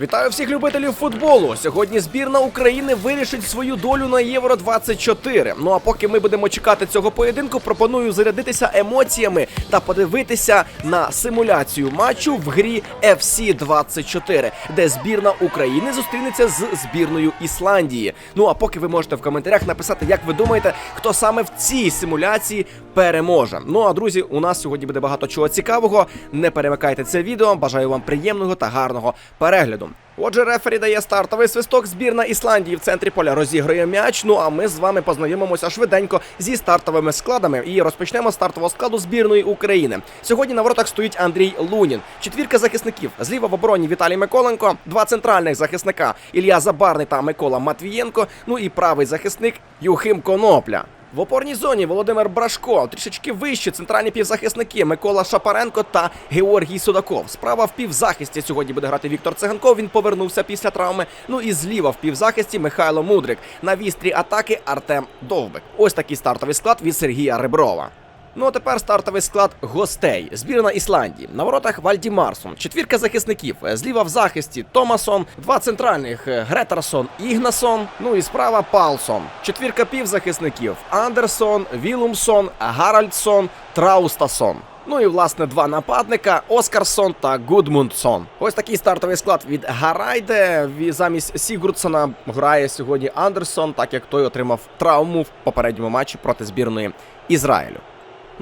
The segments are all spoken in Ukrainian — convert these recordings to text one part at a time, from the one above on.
Вітаю всіх любителів футболу. Сьогодні збірна України вирішить свою долю на Євро 24. Ну а поки ми будемо чекати цього поєдинку, пропоную зарядитися емоціями та подивитися на симуляцію матчу в грі FC 24, де збірна України зустрінеться з збірною Ісландії. Ну а поки ви можете в коментарях написати, як ви думаєте, хто саме в цій симуляції переможе. Ну а друзі, у нас сьогодні буде багато чого цікавого. Не перемикайте це відео. Бажаю вам приємного та гарного перегляду. Отже, рефері дає стартовий свисток. Збірна Ісландії в центрі поля розіграє м'яч. Ну а ми з вами познайомимося швиденько зі стартовими складами і розпочнемо стартового складу збірної України. Сьогодні на воротах стоїть Андрій Лунін. Четвірка захисників. Зліва в обороні Віталій Миколенко, два центральних захисника Ілля Забарний та Микола Матвієнко. Ну і правий захисник Юхим Конопля. В опорній зоні Володимир Брашко, трішечки вище центральні півзахисники Микола Шапаренко та Георгій Судаков. Справа в півзахисті сьогодні буде грати Віктор Циганков. Він повернувся після травми. Ну і зліва в півзахисті Михайло Мудрик. На вістрі атаки Артем Довбик. Ось такий стартовий склад від Сергія Реброва. Ну а тепер стартовий склад гостей. Збірна Ісландії. На воротах Вальді Марсон. Четвірка захисників. Зліва в захисті Томасон. Два центральних Гретарсон, Ігнасон. Ну і справа Палсон. Четвірка півзахисників. Андерсон, Вілумсон, Гаральдсон, Траустасон. Ну і власне два нападника Оскарсон та Гудмундсон. Ось такий стартовий склад від Гарайде. Замість Сігурдсона грає сьогодні Андерсон, так як той отримав травму в попередньому матчі проти збірної Ізраїлю.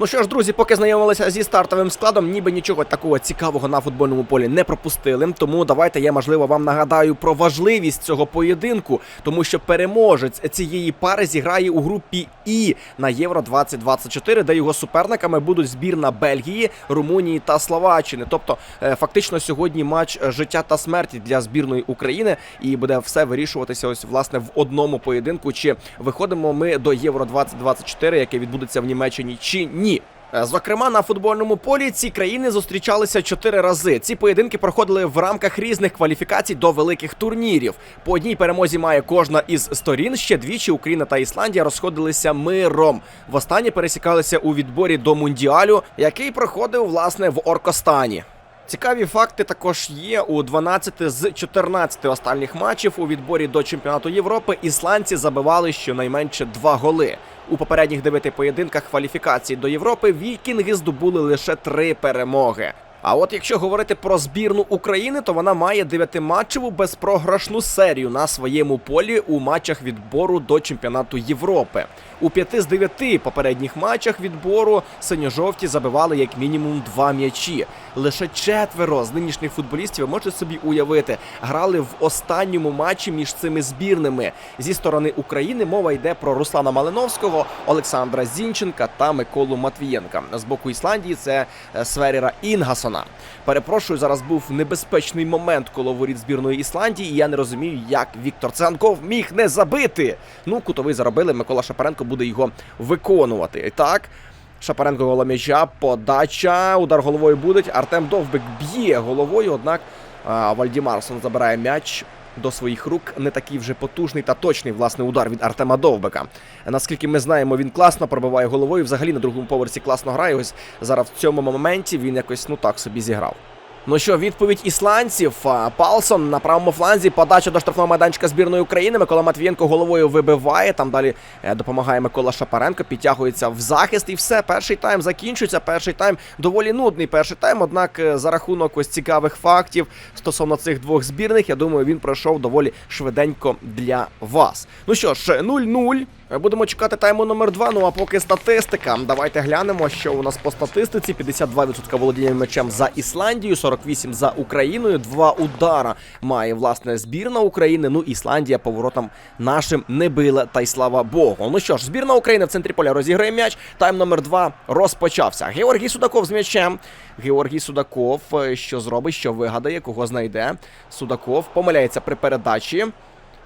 Ну що ж, друзі, поки знайомилися зі стартовим складом, ніби нічого такого цікавого на футбольному полі не пропустили. Тому давайте я можливо вам нагадаю про важливість цього поєдинку, тому що переможець цієї пари зіграє у групі І на Євро 2024, де його суперниками будуть збірна Бельгії, Румунії та Словаччини. Тобто, е, фактично сьогодні матч життя та смерті для збірної України, і буде все вирішуватися ось власне в одному поєдинку. Чи виходимо ми до Євро 2024, яке відбудеться в Німеччині, чи ні. Е, Зокрема, на футбольному полі ці країни зустрічалися чотири рази. Ці поєдинки проходили в рамках різних кваліфікацій до великих турнірів. По одній перемозі має кожна із сторін. Ще двічі Україна та Ісландія розходилися миром. Востаннє пересікалися у відборі до мундіалю, який проходив власне в Оркостані. Цікаві факти також є у 12 з 14 останніх матчів у відборі до чемпіонату Європи. Ісландці забивали щонайменше два голи. У попередніх дев'яти поєдинках кваліфікації до Європи вікінги здобули лише три перемоги. А от якщо говорити про збірну України, то вона має дев'ятиматчеву безпрограшну серію на своєму полі у матчах відбору до чемпіонату Європи. У п'яти з дев'яти попередніх матчах відбору синьо-жовті забивали як мінімум два м'ячі. Лише четверо з нинішніх футболістів ви можете собі уявити, грали в останньому матчі між цими збірними. Зі сторони України мова йде про Руслана Малиновського, Олександра Зінченка та Миколу Матвієнка. З боку Ісландії це е, Сверіра Інгасона. Перепрошую, зараз був небезпечний момент коло воріт збірної Ісландії, і я не розумію, як Віктор Циганков міг не забити. Ну, кутовий заробили. Микола Шапаренко буде його виконувати. І так. Шапаренко голо м'яча, подача, удар головою буде. Артем Довбик б'є головою, однак Вальдімарсон забирає м'яч до своїх рук. Не такий вже потужний та точний власне удар від Артема Довбика. Наскільки ми знаємо, він класно пробиває головою. Взагалі на другому поверсі класно грає. Ось зараз в цьому моменті він якось ну так собі зіграв. Ну що, відповідь ісландців. Палсон на правому фланзі. Подача до штрафного майданчика збірної України. Микола Матвієнко головою вибиває. Там далі е, допомагає Микола Шапаренко, підтягується в захист. І все, перший тайм закінчується. Перший тайм доволі нудний перший тайм. Однак е, за рахунок ось цікавих фактів стосовно цих двох збірних, я думаю, він пройшов доволі швиденько для вас. Ну що ж, 0-0. Будемо чекати тайму номер 2 Ну а поки статистика. Давайте глянемо, що у нас по статистиці: 52% володіння м'ячем за Ісландію, 48% за Україною. Два удара має власне збірна України. Ну Ісландія поворотом нашим не била, та й слава Богу. Ну що ж, збірна України в центрі поля розіграє м'яч. Тайм номер 2 розпочався. Георгій Судаков з м'ячем. Георгій Судаков е, що зробить, що вигадає, кого знайде. Судаков помиляється при передачі.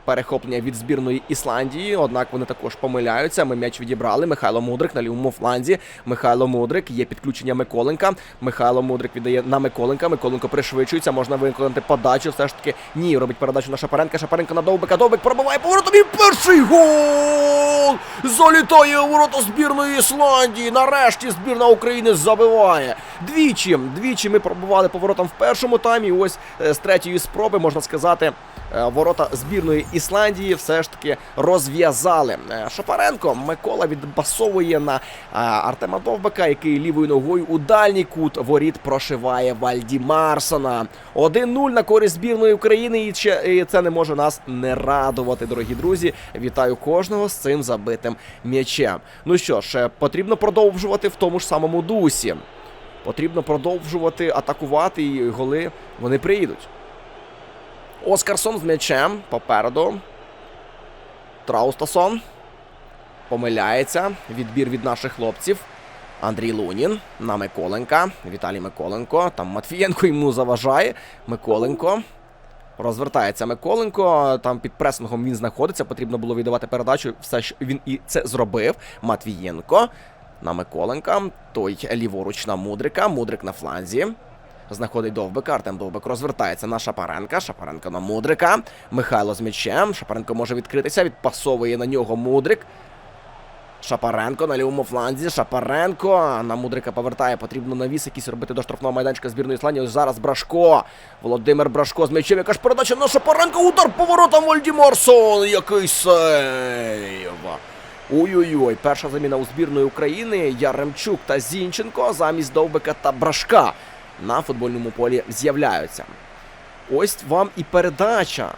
Перехоплення від збірної Ісландії, однак вони також помиляються. Ми м'яч відібрали. Михайло Мудрик на лівому фланзі. Михайло Мудрик є підключення Миколенка. Михайло Мудрик віддає на Миколенка. Миколенко пришвидшується. Можна виконати подачу. Все ж таки ні, робить передачу на Шапаренка. Шапаренко на Довбика. Довбик пробиває поворотом і перший гол! Залітає у ворота збірної Ісландії. Нарешті збірна України забиває. Двічі, двічі ми пробували поворотом в першому таймі. Ось е, з третьої спроби можна сказати. е, Ворота збірної Ісландії все ж таки розв'язали. Е, Шапаренко Микола відбасовує на Артема Довбека, який лівою ногою у дальній кут воріт прошиває Вальді Марсона. 1-0 на користь збірної України, і це не може нас не радувати, дорогі друзі. Вітаю кожного з цим забитим м'ячем. Ну що ж, потрібно продовжувати в тому ж самому дусі. Потрібно продовжувати атакувати, і голи вони приїдуть. Оскарсон з м'ячем попереду. Траустасон. Помиляється. Відбір від наших хлопців. Андрій Лунін на Миколенка. Віталій Миколенко. Там Матвієнко йому заважає. Миколенко. Розвертається Миколенко. Там під пресингом він знаходиться. Потрібно було віддавати передачу. Все ж він і це зробив. Матвієнко на Миколенка. Той ліворуч на Мудрика. Мудрик на фланзі. Знаходить Довбика, Артем Довбик розвертається на Шапаренка. Шапаренко на Мудрика. Михайло з м'ячем. Шапаренко може відкритися, відпасовує на нього Мудрик. Шапаренко на лівому фланзі. Шапаренко на Мудрика повертає. Потрібно навіс якийсь робити до штрафного майданчика збірної Ісландії. Ось зараз Брашко. Володимир Брашко з м'ячем. Яка ж передача на Шапаренко. Удар поворотом Вольдіморсон. Який сейв. Ой-ой-ой, перша заміна у збірної України. Яремчук та Зінченко замість Довбика та Брашка на футбольному полі з'являються. Ось вам і передача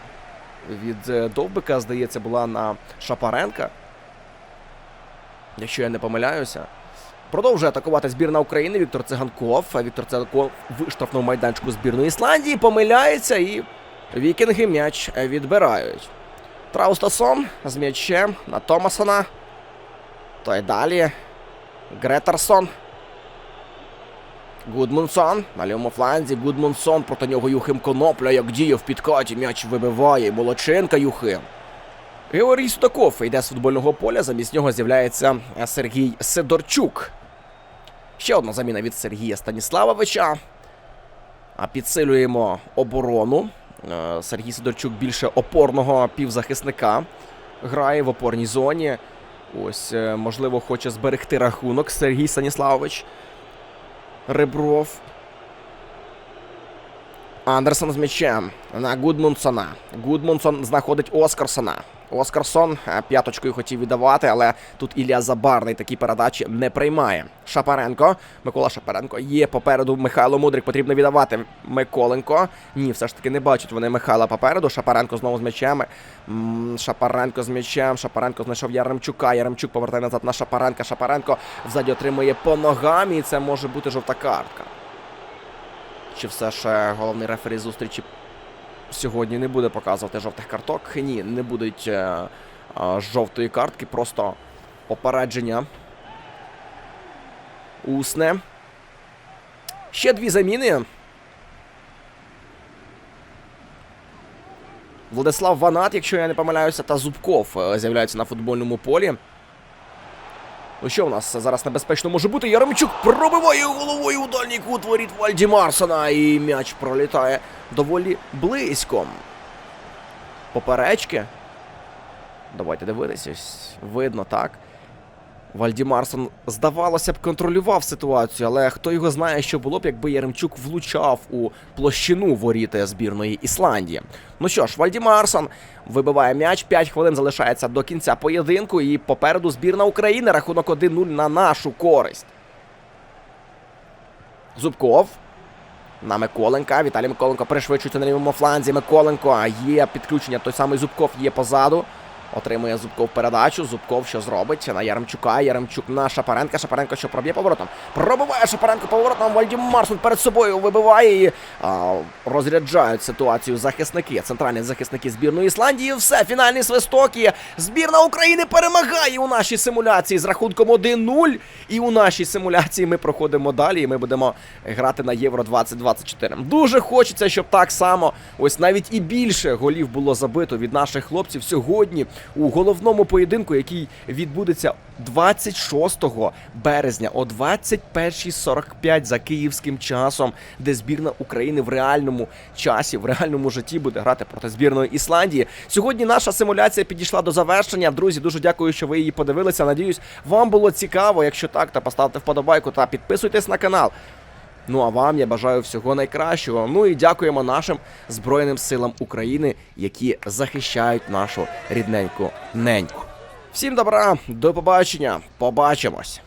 від е, Довбика, здається, була на Шапаренка. Якщо я не помиляюся. Продовжує атакувати збірна України Віктор Циганков. Віктор Циганков в штрафному майданчику збірної Ісландії помиляється і вікінги м'яч відбирають. Траустасон з м'ячем на Томасона. Той далі. Гретерсон. Гудмунсон на лівому фланзі. Гудмунсон проти нього Юхим Конопля, як діє в підкаті. М'яч вибиває. Молодченка Юхим. Георгій Судаков йде з футбольного поля. Замість нього з'являється Сергій Сидорчук. Ще одна заміна від Сергія Станіславовича. А підсилюємо оборону. Е, Сергій Сидорчук більше опорного півзахисника грає в опорній зоні. Ось, е, можливо, хоче зберегти рахунок Сергій Станіславович. Ребров. Андерсон з м'ячем на Гудмунсона. Гудмунсон знаходить Оскарсона. Оскарсон е, п'яточкою хотів віддавати, але тут Ілля Забарний такі передачі не приймає. Шапаренко. Микола Шапаренко є попереду. Михайло Мудрик потрібно віддавати. Миколенко. Ні, все ж таки не бачать вони Михайла попереду. Шапаренко знову з м'ячами. Шапаренко з м'ячем. Шапаренко знайшов Яремчука. Яремчук повертає назад на Шапаренка. Шапаренко взаді отримує по ногам, і це може бути жовта картка. Чи все ж е, головний рефері зустрічі сьогодні не буде показувати жовтих карток? Ні, не будуть е, е, жовтої картки, просто попередження. Усне. Ще дві заміни. Владислав Ванат, якщо я не помиляюся, та Зубков е, з'являються на футбольному полі. Ну що в нас зараз небезпечно може бути? Яремчук пробиває головою у дальній кут воріт Вальді Марсона. І м'яч пролітає доволі близько. Поперечки. Давайте дивитися. Видно, так. Вальді Марсон, здавалося б, контролював ситуацію, але хто його знає, що було б, якби Яремчук влучав у площину воріти збірної Ісландії. Ну що ж, Вальді Марсон вибиває м'яч, 5 хвилин залишається до кінця поєдинку, і попереду збірна України рахунок 1-0 на нашу користь. Зубков. На Миколенка. Віталій Миколенко пришвидшується на лівому фланзі. Миколенко є підключення. Той самий Зубков є позаду. Отримує Зубков передачу. Зубков що зробить на Яремчука. Яремчук на Шапаренка. Шапаренко що проб'є поворотом. Пробиває Шапаренко поворотом. Вальдім Марсон перед собою вибиває і а, розряджають ситуацію захисники. Центральні захисники збірної Ісландії. Все, фінальний свисток є. Збірна України перемагає у нашій симуляції з рахунком 1-0. І у нашій симуляції ми проходимо далі. І ми будемо грати на Євро 2024. Дуже хочеться, щоб так само, ось навіть і більше голів було забито від наших хлопців сьогодні у головному поєдинку, який відбудеться 26 березня о 21.45 за київським часом, де збірна України в реальному часі, в реальному житті буде грати проти збірної Ісландії. Сьогодні наша симуляція підійшла до завершення. Друзі, дуже дякую, що ви її подивилися. Надіюсь, вам було цікаво. Якщо так, то поставте вподобайку та підписуйтесь на канал. Ну а вам я бажаю всього найкращого. Ну і дякуємо нашим Збройним силам України, які захищають нашу рідненьку неньку. Всім добра, до побачення, побачимось.